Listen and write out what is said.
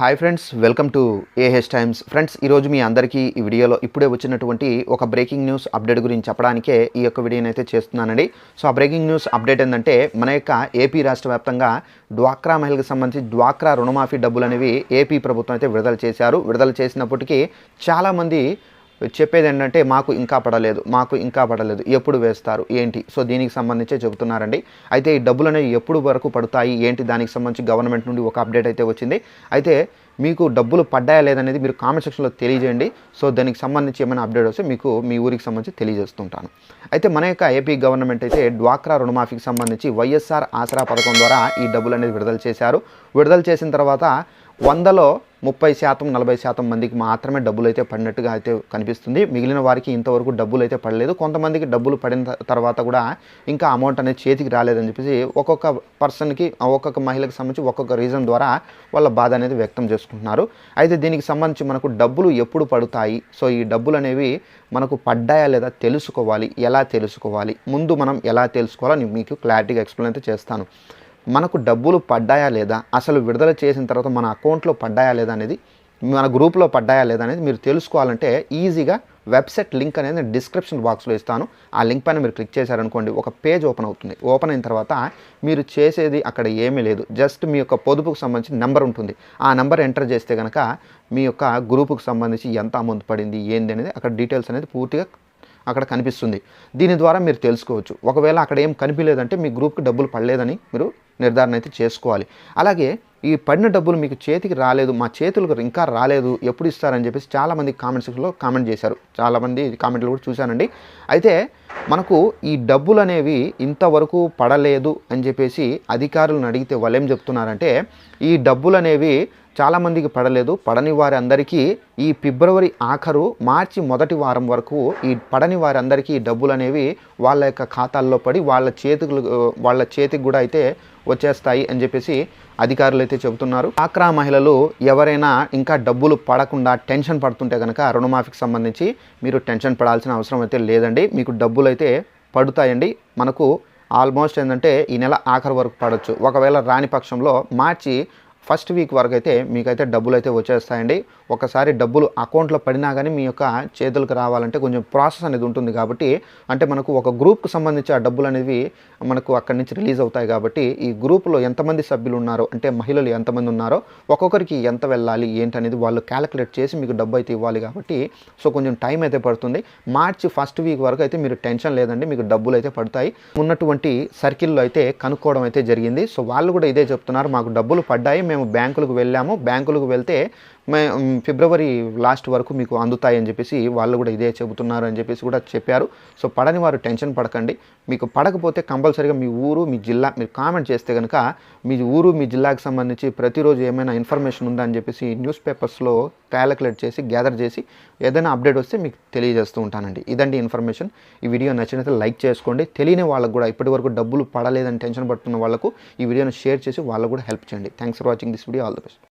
Hi friends welcome to A H times friends ఈరోజు మీ అందరికీ ఈ వీడియోలో ఇప్పుడే వచ్చినటువంటి ఒక బ్రేకింగ్ న్యూస్ అప్డేట్ గురించి చెప్పడానికే ఈ యొక్క వీడియోని అయితే చేస్తున్నానండి. సో ఆ బ్రేకింగ్ న్యూస్ అప్డేట్ ఏంటంటే మన యొక్క ఏపీ రాష్ట్ర వ్యాప్తంగా డ్వాక్రా మహిళకు సంబంధించి డ్వాక్రా రుణమాఫీ డబ్బులు అనేవి ఏపీ ప్రభుత్వం అయితే విడుదల చేశారు. విడుదల చేసినప్పటికీ చాలామంది చెప్పేది ఏంటంటే మాకు ఇంకా పడలేదు మాకు ఇంకా పడలేదు ఎప్పుడు వేస్తారు ఏంటి? సో దీనికి సంబంధించే చెబుతున్నారండి. అయితే ఈ డబ్బులు అనేవి ఎప్పుడు వరకు పడతాయి ఏంటి దానికి సంబంధించి గవర్నమెంట్ నుండి ఒక అప్డేట్ అయితే వచ్చింది. అయితే మీకు డబ్బులు పడ్డాయా లేదనేది మీరు కామెంట్ సెక్షన్లో తెలియజేయండి. సో దానికి సంబంధించి ఏమైనా అప్డేట్ వస్తే మీకు మీ ఊరికి సంబంధించి తెలియజేస్తుంటాను. అయితే మన యొక్క ఏపీ గవర్నమెంట్ అయితే డ్వాక్రా రుణమాఫీకి సంబంధించి వైఎస్ఆర్ ఆసరా పథకం ద్వారా ఈ డబ్బులు అనేది విడుదల చేశారు. విడుదల చేసిన తర్వాత వందలో ముప్పై శాతం నలభై శాతం మందికి మాత్రమే డబ్బులు అయితే పడినట్టుగా అయితే కనిపిస్తుంది. మిగిలిన వారికి ఇంతవరకు డబ్బులు అయితే పడలేదు. కొంతమందికి డబ్బులు పడిన తర్వాత కూడా ఇంకా అమౌంట్ అనేది చేతికి రాలేదని చెప్పేసి ఒక్కొక్క పర్సన్కి ఒక్కొక్క మహిళకి సంబంధించి ఒక్కొక్క రీజన్ ద్వారా వాళ్ళ బాధ అనేది వ్యక్తం చేసుకుంటున్నారు. అయితే దీనికి సంబంధించి మనకు డబ్బులు ఎప్పుడు పడుతాయి? సో ఈ డబ్బులు అనేవి మనకు పడ్డాయా లేదా తెలుసుకోవాలి? ఎలా తెలుసుకోవాలి? ముందు మనం ఎలా తెలుసుకోవాలో మీకు క్లారిటీగా ఎక్స్ప్లెయిన్ అయితే చేస్తాను. మనకు డబ్బులు పడ్డాయా లేదా అసలు విడుదల చేసిన తర్వాత మన అకౌంట్లో పడ్డాయా లేదా అనేది మన గ్రూప్లో పడ్డాయా లేదా అనేది మీరు తెలుసుకోవాలంటే ఈజీగా వెబ్సైట్ లింక్ అనేది నేను డిస్క్రిప్షన్ బాక్స్లో ఇస్తాను. ఆ లింక్ పైన మీరు క్లిక్ చేశారనుకోండి ఒక పేజ్ ఓపెన్ అవుతుంది. ఓపెన్ అయిన తర్వాత మీరు చేసేది అక్కడ ఏమీ లేదు. జస్ట్ మీ యొక్క పొదుపుకు సంబంధించిన నెంబర్ ఉంటుంది. ఆ నెంబర్ ఎంటర్ చేస్తే కనుక మీ యొక్క గ్రూపుకు సంబంధించి ఎంత అమౌంట్ పడింది ఏంది అనేది అక్కడ డీటెయిల్స్ అనేది పూర్తిగా అక్కడ కనిపిస్తుంది. దీని ద్వారా మీరు తెలుసుకోవచ్చు. ఒకవేళ అక్కడ ఏం కనిపించలేదంటే మీ గ్రూప్కి డబ్బులు పడలేదని మీరు నిర్ధారణ అయితే చేసుకోవాలి. అలాగే ఈ పడిన డబ్బులు మీకు చేతికి రాలేదు మా చేతులకు ఇంకా రాలేదు ఎప్పుడు ఇస్తారని చెప్పేసి చాలామంది కామెంట్ సెక్షన్లో కామెంట్ చేశారు. చాలామంది కామెంట్లు కూడా చూశానండి. అయితే మనకు ఈ డబ్బులు అనేవి ఇంతవరకు పడలేదు అని చెప్పేసి అధికారులను అడిగితే వాళ్ళు ఏం చెప్తున్నారంటే ఈ డబ్బులు అనేవి చాలామందికి పడలేదు పడని వారి అందరికీ ఈ ఫిబ్రవరి ఆఖరు మార్చి మొదటి వారం వరకు ఈ పడని వారందరికీ ఈ డబ్బులు అనేవి వాళ్ళ యొక్క ఖాతాల్లో పడి వాళ్ళ చేతులు వాళ్ళ చేతికి కూడా అయితే వచ్చేస్తాయి అని చెప్పేసి అధికారులు అయితే చెబుతున్నారు. ఆక్రా మహిళలు ఎవరైనా ఇంకా డబ్బులు పడకుండా టెన్షన్ పడుతుంటే కనుక రుణమాఫీకి సంబంధించి మీరు టెన్షన్ పడాల్సిన అవసరం అయితే లేదండి. మీకు డబ్బులు అయితే పడుతాయండి. మనకు ఆల్మోస్ట్ ఏంటంటే ఈ నెల ఆఖరి వరకు పడవచ్చు ఒకవేళ రాని పక్షంలో మార్చి ఫస్ట్ వీక్ వరకు అయితే మీకైతే డబ్బులు అయితే వచ్చేస్తాయండి. ఒకసారి డబ్బులు అకౌంట్లో పడినా కానీ మీ యొక్క చేతులకు రావాలంటే కొంచెం ప్రాసెస్ అనేది ఉంటుంది కాబట్టి అంటే మనకు ఒక గ్రూప్కి సంబంధించి ఆ డబ్బులు అనేవి మనకు అక్కడి నుంచి రిలీజ్ అవుతాయి కాబట్టి ఈ గ్రూప్లో ఎంతమంది సభ్యులు ఉన్నారో అంటే మహిళలు ఎంతమంది ఉన్నారో ఒక్కొక్కరికి ఎంత వెళ్ళాలి ఏంటనేది వాళ్ళు క్యాలిక్యులేట్ చేసి మీకు డబ్బు అయితే ఇవ్వాలి కాబట్టి సో కొంచెం టైం అయితే పడుతుంది. మార్చి ఫస్ట్ వీక్ వరకు అయితే మీరు టెన్షన్ లేదండి మీకు డబ్బులు అయితే పడతాయి. ఉన్నటువంటి సర్కిల్లో అయితే కనుక్కోవడం అయితే జరిగింది. సో వాళ్ళు కూడా ఇదే చెప్తున్నారు మాకు డబ్బులు పడ్డాయి మేము బ్యాంకులకు వెళ్ళాము. బ్యాంకులకు వెళ్తే మే ఫిబ్రవరి లాస్ట్ వరకు మీకు అందుతాయని చెప్పేసి వాళ్ళు కూడా ఇదే చెబుతున్నారు అని చెప్పేసి కూడా చెప్పారు. సో పడని వారు టెన్షన్ పడకండి. మీకు పడకపోతే కంపల్సరీగా మీ ఊరు మీ జిల్లా మీరు కామెంట్ చేస్తే కనుక మీ ఊరు మీ జిల్లాకి సంబంధించి ప్రతిరోజు ఏమైనా ఇన్ఫర్మేషన్ ఉందా అని చెప్పేసి న్యూస్ పేపర్స్లో క్యాలిక్యులేట్ చేసి గ్యాదర్ చేసి ఏదైనా అప్డేట్ వస్తే మీకు తెలియజేస్తూ ఉంటానండి. ఇదండి ఇన్ఫర్మేషన్. ఈ వీడియో నచ్చినట్లయితే లైక్ చేసుకోండి. తెలియని వాళ్ళకు కూడా ఇప్పటివరకు డబ్బులు పడలేదని టెన్షన్ పడుతున్న వాళ్ళకు ఈ వీడియోని షేర్ చేసి వాళ్ళకు కూడా హెల్ప్ చేయండి. Thanks for watching this video all the best